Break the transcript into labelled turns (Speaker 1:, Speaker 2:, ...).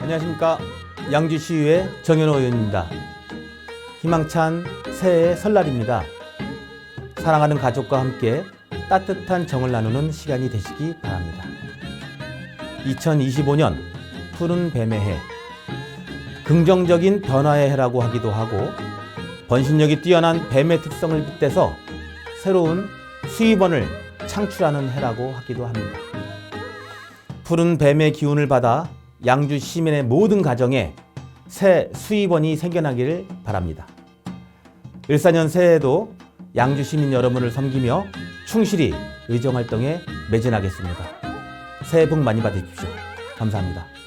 Speaker 1: 안녕하십니까 양주시의회 정현호 의원입니다. 희망찬 새해 설날입니다. 사랑하는 가족과 함께 따뜻한 정을 나누는 시간이 되시기 바랍니다. 2025년 푸른 뱀의 해 긍정적인 변화의 해라고 하기도 하고 번신력이 뛰어난 뱀의 특성을 빗대서 새로운 수입원을 창출하는 해라고 하기도 합니다. 푸른 뱀의 기운을 받아 양주 시민의 모든 가정에 새 수입원이 생겨나기를 바랍니다. 일사년 새해에도 양주 시민 여러분을 섬기며 충실히 의정 활동에 매진하겠습니다. 새해 복 많이 받으십시오. 감사합니다.